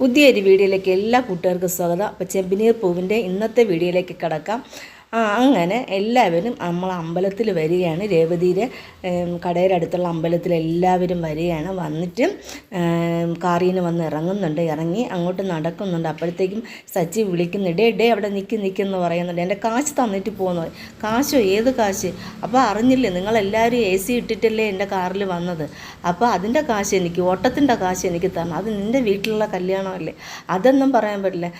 പുതിയൊരു വീഡിയോയിലേക്ക് എല്ലാ കൂട്ടുകാർക്കും സ്വാഗതം. അപ്പോൾ ചെമ്പിനീർ പൂവിന്റെ ഇന്നത്തെ വീഡിയോയിലേക്ക് കിടക്കാം. അങ്ങനെ എല്ലാവരും നമ്മൾ അമ്പലത്തിൽ വരികയാണ്. രേവതിയുടെ കടയുടെ അടുത്തുള്ള അമ്പലത്തിൽ എല്ലാവരും വരികയാണ്. വന്നിട്ട് കാറിന് വന്ന് ഇറങ്ങുന്നുണ്ട്. ഇറങ്ങി അങ്ങോട്ട് നടക്കുന്നുണ്ട്. അപ്പോഴത്തേക്കും സച്ചി വിളിക്കുന്നു ഡേ അവിടെ നിൽക്കി നിൽക്കുന്നു പറയുന്നുണ്ട്. എന്റെ കാശ് തന്നിട്ട് പോകുന്നു കാശോ? ഏത് കാശ്? അപ്പോൾ അറിഞ്ഞില്ലേ? നിങ്ങളെല്ലാവരും എ സി ഇട്ടിട്ടല്ലേ എന്റെ കാറിൽ വന്നത്. അപ്പോൾ അതിന്റെ കാശ് എനിക്ക് ഓട്ടത്തിന്റെ കാശ് എനിക്ക് തരണം. അത് നിന്റെ വീട്ടിലുള്ള കല്യാണമല്ലേ? അതൊന്നും പറയാൻ പറ്റില്ല.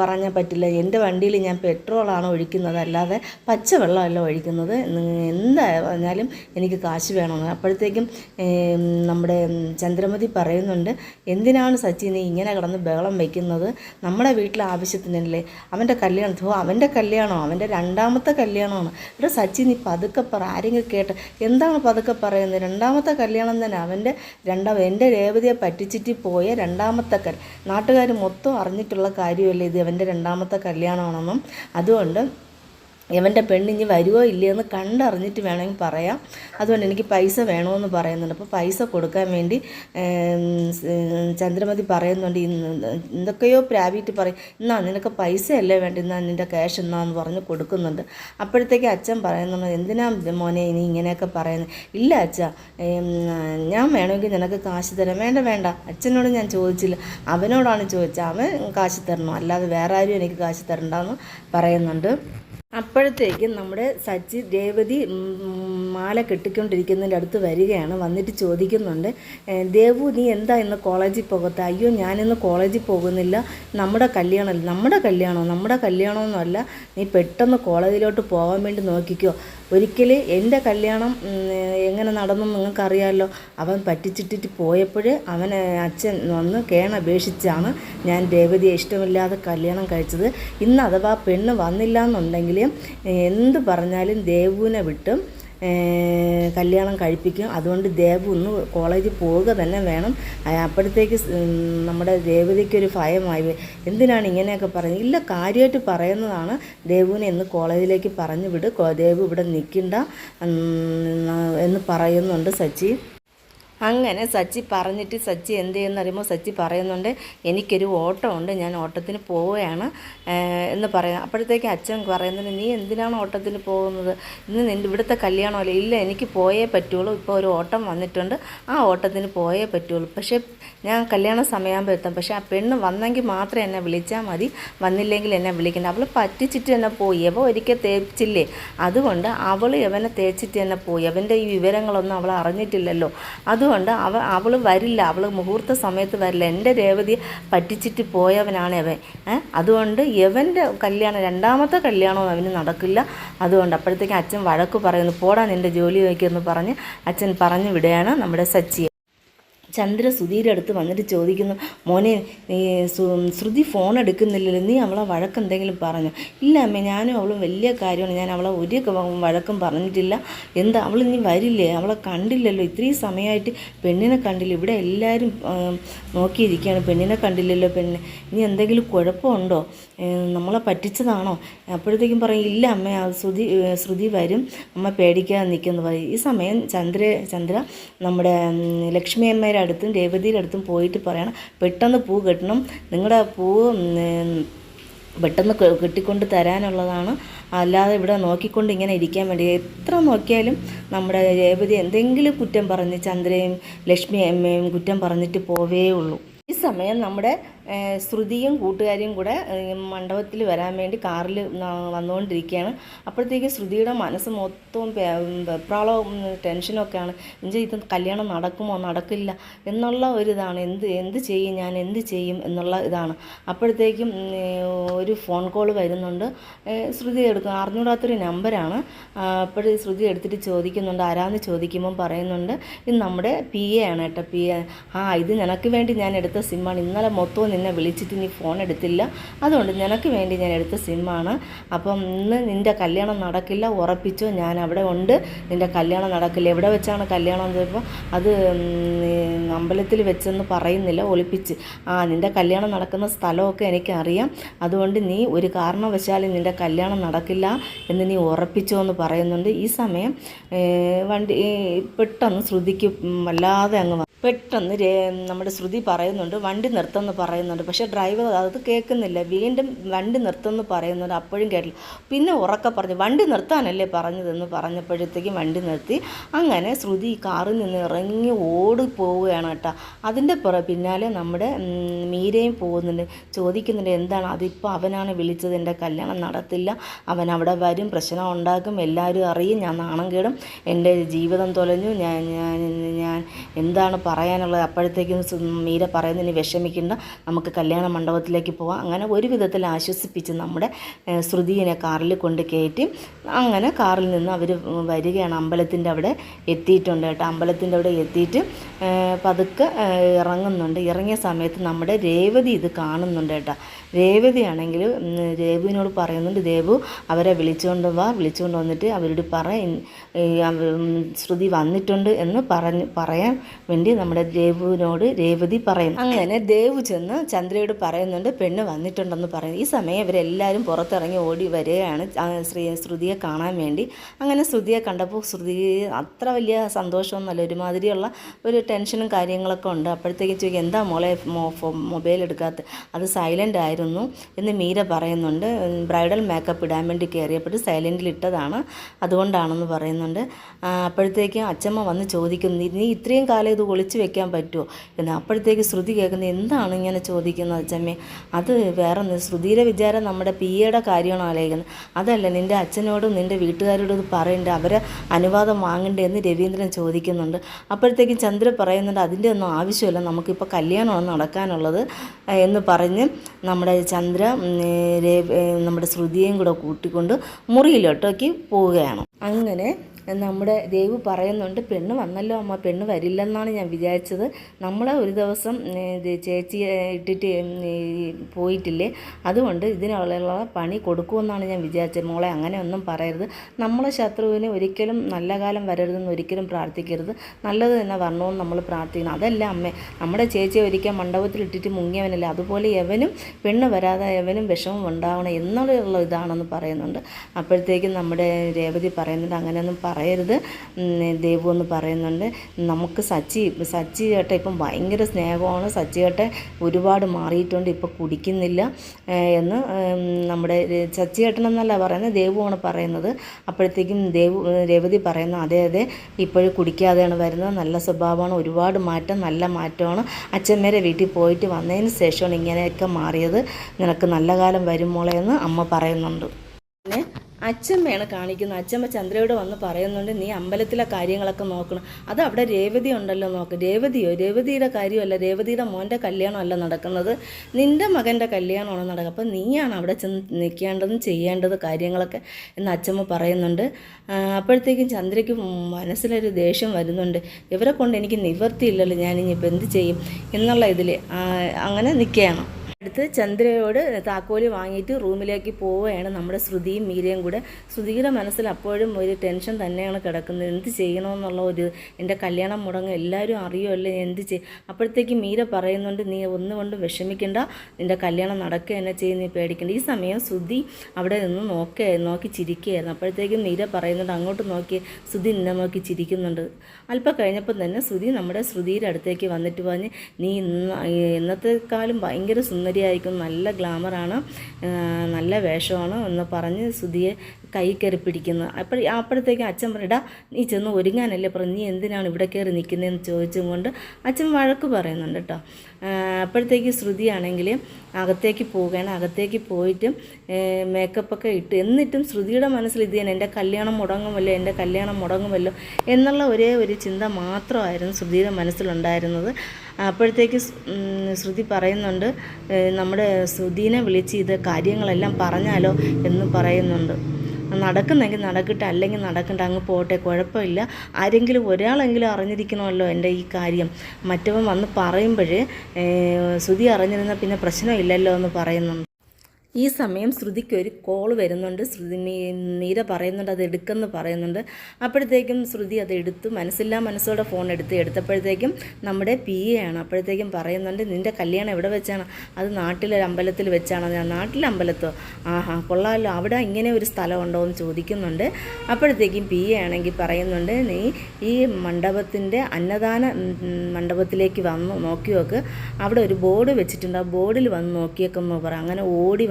പറഞ്ഞാൽ പറ്റില്ല. എന്റെ വണ്ടിയിൽ ഞാൻ പെട്രോളാണ് ഒഴിക്കുന്നത്? അല്ലാതെ പച്ചവെള്ളമല്ല ഒഴിക്കുന്നത്. എന്താ പറഞ്ഞാലും എനിക്ക് കാശ് വേണമെന്ന്. അപ്പോഴത്തേക്കും നമ്മുടെ ചന്ദ്രമതി പറയുന്നുണ്ട് എന്തിനാണ് സച്ചി നീ ഇങ്ങനെ കിടന്ന് ബഹളം വയ്ക്കുന്നത് നമ്മുടെ വീട്ടിലെ ആവശ്യത്തിനല്ലേ? അവന്റെ കല്യാണം ഓ അവന്റെ കല്യാണമോ അവന്റെ രണ്ടാമത്തെ കല്യാണമാണ്. ഇവിടെ സച്ചി നീ പതുക്കെ പറ. ആരെങ്കിലും കേട്ട് എന്താണ് പതുക്കെ പറയുന്നത്? രണ്ടാമത്തെ കല്യാണം തന്നെ അവന്റെ രണ്ടാം എന്റെ രേവതിയെ പറ്റിച്ചിട്ട് പോയ രണ്ടാമത്തെ കൽ നാട്ടുകാർ മൊത്തം അറിഞ്ഞിട്ടുള്ള കാര്യമല്ലേ ഇത്? അവന്റെ രണ്ടാമത്തെ കല്യാണമാണെന്നും. അതുകൊണ്ട് ഇവന്റെ പെണ്ണിഞ്ഞ് വരുമോ ഇല്ലയോ എന്ന് കണ്ടറിഞ്ഞിട്ട് വേണമെങ്കിൽ പറയാം. അതുകൊണ്ട് എനിക്ക് പൈസ വേണമെന്ന് പറയുന്നുണ്ട്. അപ്പോൾ പൈസ കൊടുക്കാൻ വേണ്ടി ചന്ദ്രമതി പറയുന്നുണ്ട് എന്തൊക്കെയോ പ്രാപിയിട്ട് പറയും. എന്നാ നിനക്ക് പൈസ അല്ലേ വേണ്ട എന്നാ നിന്റെ ക്യാഷ് എന്നാന്ന് പറഞ്ഞ് കൊടുക്കുന്നുണ്ട്. അപ്പോഴത്തേക്ക് അച്ഛൻ പറയുന്നുണ്ട് എന്തിനാ മോനെ ഇനി ഇങ്ങനെയൊക്കെ പറയുന്നത് ഇല്ല അച്ഛ ഞാൻ വേണമെങ്കിൽ നിനക്ക് കാശ് തരാം. വേണ്ട വേണ്ട അച്ഛനോട് ഞാൻ ചോദിച്ചില്ല. അവനോടാണ് ചോദിച്ചത്. അവൻ കാശ് തരണം? അല്ലാതെ വേറെ ആരും എനിക്ക് കാശ് തരണ്ടെന്ന് പറയുന്നുണ്ട്. അപ്പോഴത്തേക്കും നമ്മുടെ സച്ചി രേവതി മാല കെട്ടിക്കൊണ്ടിരിക്കുന്നതിന്റെ അടുത്ത് വരികയാണ്. വന്നിട്ട് ചോദിക്കുന്നുണ്ട് ദേവു നീ എന്താ ഇന്ന് കോളേജിൽ പോകത്തെ? അയ്യോ ഞാനിന്ന് കോളേജിൽ പോകുന്നില്ല. നമ്മുടെ കല്യാണം നമ്മുടെ കല്യാണം? നമ്മുടെ കല്യാണമൊന്നുമല്ല. നീ പെട്ടെന്ന് കോളേജിലോട്ട് പോകാൻ വേണ്ടി നോക്കിക്കോ. ഒരിക്കൽ എന്റെ കല്യാണം എങ്ങനെ നടന്നു നിങ്ങൾക്കറിയാമല്ലോ അവൻ പറ്റിച്ചിട്ടിട്ട് പോയപ്പോൾ അവൻ അച്ഛൻ വന്ന് കേണപേക്ഷിച്ചാണ് ഞാൻ രേവതിയെ ഇഷ്ടമില്ലാതെ കല്യാണം കഴിച്ചത്. ഇന്ന് അഥവാ പെണ്ണ് വന്നില്ല എന്നുണ്ടെങ്കിൽ എന്ത് പറഞ്ഞാലും ദേവുവിനെ വിട്ടും കല്യാണം കഴിപ്പിക്കും. അതുകൊണ്ട് ദേവു ഒന്ന് കോളേജിൽ പോവുക തന്നെ വേണം. അപ്പോഴത്തേക്ക് നമ്മുടെ ദേവതയ്ക്കൊരു ഭയമായി. എന്തിനാണ് ഇങ്ങനെയൊക്കെ പറയുന്നത്? ഇല്ല കാര്യമായിട്ട് പറയുന്നതാണ്. ദേവുവിനെ എന്ന് കോളേജിലേക്ക് പറഞ്ഞു വിട്. ദേവു ഇവിടെ നിൽക്കണ്ട എന്ന് പറയുന്നുണ്ട് സച്ചി. അങ്ങനെ സച്ചി പറഞ്ഞിട്ട് സച്ചി എന്ത് ചെയ്യുന്ന അറിയുമ്പോൾ സച്ചി പറയുന്നുണ്ട് എനിക്കൊരു ഓട്ടമുണ്ട് ഞാൻ ഓട്ടത്തിന് പോവുകയാണ് എന്ന് പറയാം അപ്പോഴത്തേക്ക് അച്ഛൻ പറയുന്നുണ്ട് നീ എന്തിനാണ് ഓട്ടത്തിന് പോകുന്നത്? ഇന്ന് നിന്റെ ഇവിടുത്തെ കല്യാണമല്ലേ? ഇല്ല എനിക്ക് പോയേ പറ്റുള്ളൂ ഇപ്പോൾ ഒരു ഓട്ടം വന്നിട്ടുണ്ട് ആ ഓട്ടത്തിന് പോയേ പറ്റുള്ളൂ. പക്ഷേ ഞാൻ കല്യാണ സമയമാകുമ്പോൾ എത്തും. പക്ഷേ ആ പെണ്ണ് വന്നെങ്കിൽ മാത്രം എന്നെ വിളിച്ചാൽ മതി. വന്നില്ലെങ്കിൽ എന്നെ വിളിക്കണ്ട. അവൾ പറ്റിച്ചിട്ട് എന്നെ പോയി. അവ ഒരിക്കൽ തേച്ചില്ലേ? അതുകൊണ്ട് അവൾ ഇവനെ തേച്ചിട്ട് എന്നെ പോയി. അവന്റെ ഈ വിവരങ്ങളൊന്നും അവൾ അറിഞ്ഞിട്ടില്ലല്ലോ. അതുകൊണ്ട് അവ അവൾ വരില്ല. അവൾ മുഹൂർത്ത സമയത്ത് വരില്ല. എന്റെ രേവതിയെ പറ്റിച്ചിട്ട് പോയവനാണ് അവൻ അതുകൊണ്ട് ഇവന്റെ കല്യാണം രണ്ടാമത്തെ കല്യാണവും അവന് നടക്കില്ല. അതുകൊണ്ട് അപ്പോഴത്തേക്കും അച്ഛൻ വഴക്ക് പറയുന്നു പോടാ നിന്റെ ജോലി വയ്ക്കുമെന്ന് പറഞ്ഞ് അച്ഛൻ പറഞ്ഞു വിടുകയാണ് നമ്മുടെ സച്ചിയെ. ചന്ദ്ര സുധീരുടെ അടുത്ത് വന്നിട്ട് ചോദിക്കുന്നു മോനെ നീ ശ്രുതി ഫോൺ എടുക്കുന്നില്ലല്ലോ നീ അവളെ വഴക്കെന്തെങ്കിലും പറഞ്ഞു? ഇല്ല അമ്മ ഞാനും അവളും വലിയ കാര്യമാണ് ഞാൻ അവളെ ഒരു വഴക്കും പറഞ്ഞിട്ടില്ല. എന്താ അവൾ ഇനി വരില്ലേ? അവളെ കണ്ടില്ലല്ലോ ഇത്രയും സമയമായിട്ട് പെണ്ണിനെ കണ്ടില്ല. ഇവിടെ എല്ലാവരും നോക്കിയിരിക്കുകയാണ് പെണ്ണിനെ കണ്ടില്ലല്ലോ പെണ്ണിനെ ഇനി എന്തെങ്കിലും കുഴപ്പമുണ്ടോ? നമ്മളെ പറ്റിച്ചതാണോ? അപ്പോഴത്തേക്കും പറയും ഇല്ല അമ്മ ശ്രുതി ശ്രുതി വരും. അമ്മ പേടിക്കാതെ നിൽക്കുന്നു. പറയും. ഈ സമയം ചന്ദ്ര ചന്ദ്ര നമ്മുടെ ലക്ഷ്മി അമ്മയുടെ അടുത്തും രേവതിയുടെ അടുത്തും പോയിട്ട് പറയണം പെട്ടെന്ന് പൂ കെട്ടണം. നിങ്ങളുടെ പൂ പെട്ടെന്ന് കെട്ടിക്കൊണ്ട് തരാനുള്ളതാണ്. അല്ലാതെ ഇവിടെ നോക്കിക്കൊണ്ട് ഇങ്ങനെ ഇരിക്കാൻ വേണ്ടി. എത്ര നോക്കിയാലും നമ്മുടെ രേവതി എന്തെങ്കിലും കുറ്റം പറഞ്ഞ് ചന്ദ്രയും ലക്ഷ്മി അമ്മയും കുറ്റം പറഞ്ഞിട്ട് പോവേ ഉള്ളൂ. ഈ സമയം നമ്മുടെ ശ്രുതിയും കൂട്ടുകാരിയും കൂടെ മണ്ഡപത്തിൽ വരാൻ വേണ്ടി കാറിൽ വന്നുകൊണ്ടിരിക്കുകയാണ്. അപ്പോഴത്തേക്ക് ശ്രുതിയുടെ മനസ്സ് മൊത്തവും വെപ്രാളവും ടെൻഷനൊക്കെയാണ് എന്നുവെച്ചാൽ ഇത് കല്യാണം നടക്കുമോ? നടക്കില്ല. എന്നുള്ള ഒരിതാണ്. എന്ത് എന്ത് ചെയ്യും ഞാൻ? എന്ത് ചെയ്യും എന്നുള്ള ഇതാണ്. അപ്പോഴത്തേക്കും ഒരു ഫോൺ കോൾ വരുന്നുണ്ട്. ശ്രുതി എടുക്കും അറിഞ്ഞൂടാത്തൊരു നമ്പറാണ് അപ്പോഴേ ശ്രുതി എടുത്തിട്ട് ചോദിക്കുന്നുണ്ട്. ആരാന്ന് ചോദിക്കുമ്പം പറയുന്നുണ്ട്. ഇത് നമ്മുടെ പി എ ആണ് കേട്ടോ പി എ. ആ ഇത് നിനക്ക് വേണ്ടി ഞാൻ എടുത്ത സിമ്മാണ്. ഇന്നലെ മൊത്തവും നിന്നെ വിളിച്ചിട്ട് നീ ഫോൺ എടുത്തില്ല. അതുകൊണ്ട് നിനക്ക് വേണ്ടി ഞാൻ എടുത്ത സിമ്മാണ് അപ്പം ഇന്ന് നിന്റെ കല്യാണം നടക്കില്ല ഉറപ്പിച്ചോ? ഞാൻ അവിടെ ഉണ്ട്. നിന്റെ കല്യാണം നടക്കില്ല. എവിടെ വെച്ചാണ് കല്യാണം എന്ന് ചോദിച്ചപ്പോൾ അത് അമ്പലത്തിൽ വെച്ചെന്ന് പറയുന്നില്ല ഒളിപ്പിച്ച്. ആ നിന്റെ കല്യാണം നടക്കുന്ന സ്ഥലമൊക്കെ എനിക്കറിയാം. അതുകൊണ്ട് നീ ഒരു കാരണവശാലും നിന്റെ കല്യാണം നടക്കില്ല എന്ന് നീ ഉറപ്പിച്ചോ എന്ന് പറയുന്നുണ്ട്. ഈ സമയം വണ്ടി പെട്ടെന്ന് ശ്രുതിക്ക് വല്ലാതെ അങ്ങ് പെട്ടെന്ന് നമ്മുടെ ശ്രുതി പറയുന്നുണ്ട് വണ്ടി നിർത്തുമെന്ന് പറയുന്നുണ്ട്. പക്ഷേ ഡ്രൈവർ അത് കേൾക്കുന്നില്ല. വീണ്ടും വണ്ടി നിർത്തുമെന്ന് പറയുന്നുണ്ട്. അപ്പോഴും കേട്ടില്ല. പിന്നെ ഉറക്കെ പറഞ്ഞു വണ്ടി നിർത്താനല്ലേ പറഞ്ഞതെന്ന് പറഞ്ഞപ്പോഴത്തേക്കും വണ്ടി നിർത്തി. അങ്ങനെ ശ്രുതി കാറിൽ നിന്ന് ഇറങ്ങി ഓടി പോവുകയാണ് കേട്ടോ. അതിന്റെ പുറ പിന്നാലെ നമ്മുടെ മീരയും പോകുന്നുണ്ട്. ചോദിക്കുന്നുണ്ട് എന്താണ്? അതിപ്പോൾ അവനാണ് വിളിച്ചത്? എന്റെ കല്യാണം നടത്തില്ല. അവൻ അവിടെ വരും പ്രശ്നം ഉണ്ടാക്കും. എല്ലാവരും അറിയും. ഞാൻ നാണം കേടും. എന്റെ ജീവിതം തൊലഞ്ഞു. ഞാൻ ഞാൻ ഞാൻ എന്താണ് പറയാനുള്ളത് അപ്പോഴത്തേക്കും മീര പറയുന്നതിന് വിഷമിക്കേണ്ട നമുക്ക് കല്യാണ മണ്ഡപത്തിലേക്ക് പോവാം. അങ്ങനെ ഒരു വിധത്തിൽ ആശ്വസിപ്പിച്ച് നമ്മുടെ ശ്രുതിയെ കാറിൽ കൊണ്ട് കയറ്റി അങ്ങനെ കാറിൽ നിന്ന് അവർ വരികയാണ്. അമ്പലത്തിന്റെ അവിടെ എത്തിയിട്ടുണ്ട് കേട്ടോ. അമ്പലത്തിന്റെ അവിടെ എത്തിയിട്ട് പതുക്കെ ഇറങ്ങുന്നുണ്ട്. ഇറങ്ങിയ സമയത്ത് നമ്മുടെ രേവതി ഇത് കാണുന്നുണ്ട് കേട്ടോ. രേവതിയാണെങ്കിൽ രേവുവിനോട് പറയുന്നുണ്ട് ദേവു അവരെ വിളിച്ചുകൊണ്ട് വാ. വിളിച്ചുകൊണ്ട് വന്നിട്ട് അവരോട് പറ. ശ്രുതി വന്നിട്ടുണ്ട് എന്ന് പറഞ്ഞ് പറയാൻ വേണ്ടി നമ്മുടെ ദേവുവിനോട് രേവതി പറയുന്നു. അങ്ങനെ ദേവു ചെന്ന് ചന്ദ്രയോട് പറയുന്നുണ്ട് പെണ്ണ് വന്നിട്ടുണ്ടെന്ന് പറയുന്നു. ഈ സമയം ഇവരെല്ലാവരും പുറത്തിറങ്ങി ഓടി വരികയാണ്. ശ്രീ ശ്രുതിയെ കാണാൻ വേണ്ടി. അങ്ങനെ ശ്രുതിയെ കണ്ടപ്പോൾ ശ്രുതി അത്ര വലിയ സന്തോഷമൊന്നുമല്ല. ഒരുമാതിരിയുള്ള ഒരു ടെൻഷനും കാര്യങ്ങളൊക്കെ ഉണ്ട്. അപ്പോഴത്തേക്കും ചോദിക്കും എന്താ മോളെ മൊബൈൽ എടുക്കാത്ത? അത് സൈലന്റ് ആയിരുന്നു? എന്ന് മീര പറയുന്നുണ്ട്. ബ്രൈഡൽ മേക്കപ്പ് ഇടാൻ വേണ്ടി കയറിയപ്പോൾ സൈലന്റിൽ ഇട്ടതാണ്. അതുകൊണ്ടാണെന്ന് പറയുന്നുണ്ട്. അപ്പോഴത്തേക്കും അച്ഛമ്മ വന്ന് ചോദിക്കുന്നു "നീ- ഇത്രയും കാലം ഇത് വെക്കാൻ പറ്റുമോ? എന്ന് അപ്പോഴത്തേക്ക് ശ്രുതി കേൾക്കുന്നത് എന്താണ് ഇങ്ങനെ ചോദിക്കുന്നത് അച്ഛമ്മേ അത് വേറെ ശ്രുതിയുടെ വിചാരം നമ്മുടെ പി എയുടെ കാര്യമാണ് ആലോചിക്കുന്നത്? അതല്ല നിന്റെ അച്ഛനോടും നിന്റെ വീട്ടുകാരോടും ഇത് പറയണ്ടേ? അവരെ അനുവാദം വാങ്ങണ്ടേ എന്ന് രവീന്ദ്രൻ ചോദിക്കുന്നുണ്ട്. അപ്പോഴത്തേക്കും ചന്ദ്ര പറയുന്നുണ്ട് അതിന്റെ ഒന്നും ആവശ്യമില്ല. നമുക്കിപ്പോൾ കല്യാണമാണ് നടക്കാനുള്ളത് എന്ന് പറഞ്ഞ് നമ്മുടെ ചന്ദ്ര നമ്മുടെ ശ്രുതിയെയും കൂടെ കൂട്ടിക്കൊണ്ട് മുറിയിലോട്ടേക്ക് പോവുകയാണ്. അങ്ങനെ നമ്മുടെ ദേവ് പറയുന്നുണ്ട് പെണ്ണ് വന്നല്ലോ അമ്മ പെണ്ണ് വരില്ലെന്നാണ് ഞാൻ വിചാരിച്ചത്. നമ്മൾ ഒരു ദിവസം ചേച്ചി ഇട്ടിട്ട് പോയിട്ടില്ലേ? അതുകൊണ്ട് ഇതിനുള്ള പണി കൊടുക്കുമെന്നാണ് ഞാൻ വിചാരിച്ചത്. മോളെ അങ്ങനെ ഒന്നും പറയരുത്. നമ്മളെ ശത്രുവിന് ഒരിക്കലും നല്ല കാലം വരരുതെന്ന് ഒരിക്കലും പ്രാർത്ഥിക്കരുത്. നല്ലത് തന്നെ വരണമെന്ന് നമ്മൾ പ്രാർത്ഥിക്കണം. അതല്ല അമ്മേ നമ്മുടെ ചേച്ചിയെ ഒരിക്കൽ മണ്ഡപത്തിൽ ഇട്ടിട്ട് മുങ്ങിയവനല്ല? അതുപോലെ എവനും പെണ്ണ് വരാതെ എവനും വിഷമം ഉണ്ടാവണം എന്നുള്ള ഇതാണെന്ന് പറയുന്നുണ്ട്. അപ്പോഴത്തേക്കും നമ്മുടെ രേവതി പറയുന്നുണ്ട്. അങ്ങനെയൊന്നും പറയരുത്. ദേവു എന്ന് പറയുന്നുണ്ട്. നമുക്ക് സച്ചി സച്ചി ചേട്ടൻ ഇപ്പം ഭയങ്കര സ്നേഹമാണ്. സച്ചി ചേട്ടൻ ഒരുപാട് മാറിയിട്ടുണ്ട്. ഇപ്പോൾ കുടിക്കുന്നില്ല എന്ന് നമ്മുടെ സച്ചി ചേട്ടൻ എന്നല്ല പറയുന്നത് ദേവുവാണ് പറയുന്നത്. അപ്പോഴത്തേക്കും ദേവു രേവതി പറയുന്നു അതെ അതെ ഇപ്പോഴും കുടിക്കാതെയാണ് വരുന്നത്. നല്ല സ്വഭാവമാണ്. ഒരുപാട് മാറ്റം നല്ല മാറ്റമാണ്. അച്ഛന്മാരെ വീട്ടിൽ പോയിട്ട് വന്നതിന് ശേഷമാണ് ഇങ്ങനെയൊക്കെ മാറിയത്. നിനക്ക് നല്ല കാലം വരും മോളെ എന്ന് അമ്മ പറയുന്നുണ്ട്. പിന്നെ അച്ഛമ്മയാണ് കാണിക്കുന്നത്. അച്ഛമ്മ ചന്ദ്രയോട് വന്ന് പറയുന്നുണ്ട് നീ അമ്പലത്തിലെ കാര്യങ്ങളൊക്കെ നോക്കണം. അത് അവിടെ രേവതി ഉണ്ടല്ലോ നോക്ക്. രേവതിയോ? രേവതിയുടെ കാര്യമല്ല. രേവതിയുടെ മോന്റെ കല്യാണമല്ല നടക്കുന്നത്. നിന്റെ മകന്റെ കല്യാണമാണ് നടക്കുക അപ്പം നീയാണ് അവിടെ ചെന്ന് നിൽക്കേണ്ടതും ചെയ്യേണ്ടത് കാര്യങ്ങളൊക്കെ എന്ന് അച്ഛമ്മ പറയുന്നുണ്ട്. അപ്പോഴത്തേക്കും ചന്ദ്രയ്ക്ക് മനസ്സിലൊരു ദേഷ്യം വരുന്നുണ്ട്. ഇവരെ കൊണ്ട് എനിക്ക് നിവർത്തിയില്ലല്ലോ. ഞാനിനിയിപ്പോൾ എന്ത് ചെയ്യും? എന്നുള്ള ഇതിൽ അങ്ങനെ നിൽക്കുകയാണ്. അടുത്ത് ചന്ദ്രയോട് താക്കോൽ വാങ്ങിയിട്ട് റൂമിലേക്ക് പോവുകയാണ് നമ്മുടെ ശ്രുതിയും മീരയും കൂടെ. ശ്രുതിയുടെ മനസ്സിൽ അപ്പോഴും ഒരു ടെൻഷൻ തന്നെയാണ് കിടക്കുന്നത്. എന്ത് ചെയ്യണമെന്നുള്ള ഒരു എന്റെ കല്യാണം മുടങ്ങും എല്ലാവരും അറിയുമല്ലോ എന്ത് ചെയ്യും. അപ്പോഴത്തേക്ക് മീര പറയുന്നുണ്ട് നീ ഒന്നുകൊണ്ടും വിഷമിക്കേണ്ട. നിന്റെ കല്യാണം നടക്കുക എന്നെ ചെയ്യും. നീ പേടിക്കേണ്ട. ഈ സമയം ശ്രുതി അവിടെ നിന്ന് നോക്കുക നോക്കി ചിരിക്കുകയായിരുന്നു. അപ്പോഴത്തേക്കും മീര പറയുന്നുണ്ട് അങ്ങോട്ട് നോക്കി. ശ്രുതി നിന്നെ നോക്കി ചിരിക്കുന്നുണ്ട്. അല്പം കഴിഞ്ഞപ്പോൾ തന്നെ ശ്രുതി നമ്മുടെ ശ്രുതിയുടെ അടുത്തേക്ക് വന്നിട്ട് പറഞ്ഞ് നീ ഇന്ന് ഇന്നത്തെക്കാളും ഭയങ്കര സുന്ദരിയായിരിക്കും. നല്ല ഗ്ലാമറാണ്. നല്ല വേഷമാണ് എന്ന് പറഞ്ഞ് ശ്രുതിയെ കൈ കയറി പിടിക്കുന്നത് അപ്പോൾ അപ്പോഴത്തേക്കും അച്ഛൻ പറയടാ നീ ചെന്ന് ഒരുങ്ങാനല്ലേ പറഞ്ഞു നീ എന്തിനാണ് ഇവിടെ കയറി നിൽക്കുന്നതെന്ന് ചോദിച്ചും കൊണ്ട് അച്ഛൻ വഴക്ക് പറയുന്നുണ്ട് കേട്ടോ. അപ്പോഴത്തേക്ക് ശ്രുതിയാണെങ്കിൽ അകത്തേക്ക് പോവുകയാണ്. അകത്തേക്ക് പോയിട്ട് മേക്കപ്പൊക്കെ ഇട്ട് എന്നിട്ടും ശ്രുതിയുടെ മനസ്സിൽ ഇത് തന്നെ എന്റെ കല്യാണം മുടങ്ങുമല്ലോ എന്റെ കല്യാണം മുടങ്ങുമല്ലോ എന്നുള്ള ഒരേ ഒരു ചിന്ത മാത്രമായിരുന്നു ശ്രുതിയുടെ മനസ്സിലുണ്ടായിരുന്നത്. അപ്പോഴത്തേക്ക് ശ്രുതി പറയുന്നുണ്ട് നമ്മുടെ ശ്രുതിനെ വിളിച്ച് ഇത് കാര്യങ്ങളെല്ലാം പറഞ്ഞാലോ എന്ന് പറയുന്നുണ്ട്. നടക്കുന്നെങ്കിൽ നടക്കട്ടെ അല്ലെങ്കിൽ നടക്കണ്ട അങ്ങ് പോട്ടെ കുഴപ്പമില്ല. ആരെങ്കിലും ഒരാളെങ്കിലും അറിഞ്ഞിരിക്കണമല്ലോ എന്റെ ഈ കാര്യം. മറ്റവൻ വന്ന് പറയുമ്പോൾ ശ്രുതി അറിഞ്ഞിരുന്നാൽ പിന്നെ പ്രശ്നമില്ലല്ലോ എന്ന് പറയുന്നുണ്ട്. ഈ സമയം ശ്രുതിക്ക് ഒരു കോൾ വരുന്നുണ്ട്. ശ്രുതി നീര പറയുന്നുണ്ട് അത് എടുക്കെന്ന് പറയുന്നുണ്ട്. അപ്പോഴത്തേക്കും ശ്രുതി അത് എടുത്തു. മനസ്സില്ലാ മനസ്സോടെ ഫോൺ എടുത്ത് എടുത്തപ്പോഴത്തേക്കും നമ്മുടെ പി ആണ് അപ്പോഴത്തേക്കും പറയുന്നുണ്ട് നിന്റെ കല്യാണം എവിടെ വെച്ചാണ്? അത് നാട്ടിലെ അമ്പലത്തിൽ വെച്ചാണോ? ഞാൻ നാട്ടിലെ അമ്പലത്തോ? ആഹാ കൊള്ളാമല്ലോ അവിടെ ഇങ്ങനെ ഒരു സ്ഥലമുണ്ടോ? എന്ന് ചോദിക്കുന്നുണ്ട്. അപ്പോഴത്തേക്കും പി ആണെങ്കിൽ പറയുന്നുണ്ട് നീ ഈ മണ്ഡപത്തിന്റെ അന്നദാന മണ്ഡപത്തിലേക്ക് വന്ന് നോക്കിയോക്ക്. അവിടെ ഒരു ബോർഡ് വെച്ചിട്ടുണ്ട്. ആ ബോർഡിൽ വന്ന് നോക്കിയേക്കെന്ന് പറ. അങ്ങനെ ഓടി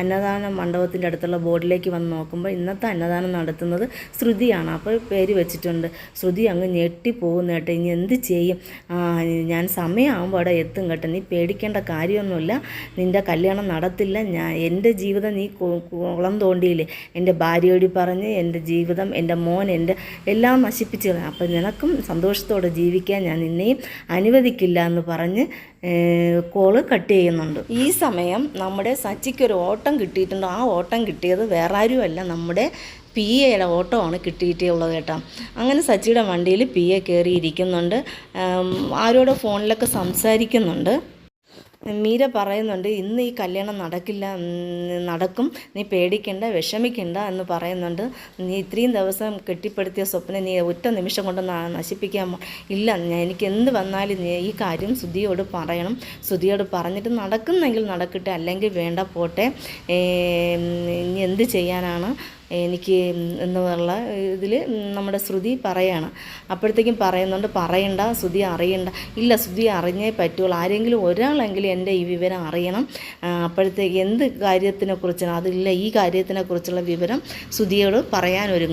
അന്നദാന മണ്ഡപത്തിന്റെ അടുത്തുള്ള ബോർഡിലേക്ക് വന്ന് നോക്കുമ്പോൾ ഇന്നത്തെ അന്നദാനം നടത്തുന്നത് ശ്രുതിയാണ്. അപ്പോൾ പേര് വെച്ചിട്ടുണ്ട്. ശ്രുതി അങ്ങ് ഞെട്ടിപ്പോകുന്ന കേട്ടോ. ഇനി എന്ത് ചെയ്യും? ഞാൻ സമയമാകുമ്പോൾ അവിടെ എത്തും കേട്ടോ. നീ പേടിക്കേണ്ട കാര്യമൊന്നുമില്ല. നിന്റെ കല്യാണം നടത്തില്ല. ഞാൻ എന്റെ ജീവിതം നീ കുളം തോണ്ടിയില്ലേ? എന്റെ ഭാര്യയോട് പറഞ്ഞ് എന്റെ ജീവിതം എന്റെ മോൻ എന്റെ എല്ലാം നശിപ്പിച്ചു അപ്പം നിനക്കും സന്തോഷത്തോടെ ജീവിക്കാൻ ഞാൻ നിന്നെയും അനുവദിക്കില്ല എന്ന് പറഞ്ഞ് കോൾ കട്ട് ചെയ്യുന്നുണ്ട്. ഈ സമയം നമ്മുടെ സച്ചിക്ക് ഒരു ഓട്ടം കിട്ടിയിട്ടുണ്ട്. ആ ഓട്ടം കിട്ടിയത് വേറെ ആരുമല്ല നമ്മുടെ പി എയുടെ ഓട്ടമാണ് കിട്ടിയിട്ടുള്ളത് കേട്ടോ. അങ്ങനെ സച്ചിയുടെ വണ്ടിയിൽ പി എ കയറിയിരിക്കുന്നുണ്ട് ആരോടോ ഫോണിലൊക്കെ സംസാരിക്കുന്നുണ്ട്. മീര പറയുന്നുണ്ട് ഇന്ന് ഈ കല്യാണം നടക്കില്ല നടക്കും. നീ പേടിക്കണ്ട വിഷമിക്കണ്ട എന്ന് പറയുന്നുണ്ട്. നീ ഇത്രയും ദിവസം കെട്ടിപ്പടുത്തിയ സ്വപ്നം നീ ഒറ്റ നിമിഷം കൊണ്ട് നശിപ്പിക്കാൻ ഇല്ല എനിക്ക് എന്ത് വന്നാലും ഈ കാര്യം സുധിയോട് പറയണം. സുധിയോട് പറഞ്ഞിട്ട് നടക്കുന്നെങ്കിൽ നടക്കട്ടെ അല്ലെങ്കിൽ വേണ്ട പോട്ടെ. ഇനി എന്ത് ചെയ്യാനാണ്? എനിക്ക് എന്നുള്ള ഇതിൽ നമ്മുടെ ശ്രുതി പറയാണ്. അപ്പോഴത്തേക്കും പറയുന്നുണ്ട് പറയണ്ട ശ്രുതി അറിയണ്ട. ഇല്ല ശ്രുതി അറിഞ്ഞേ പറ്റുള്ളൂ. ആരെങ്കിലും ഒരാളെങ്കിലും എന്റെ ഈ വിവരം അറിയണം. അപ്പോഴത്തേക്ക് എന്ത് കാര്യത്തിനെക്കുറിച്ചാണ്? അതില്ല ഈ കാര്യത്തിനെക്കുറിച്ചുള്ള വിവരം ശ്രുതിയോട് പറയാനൊരുങ്ങും.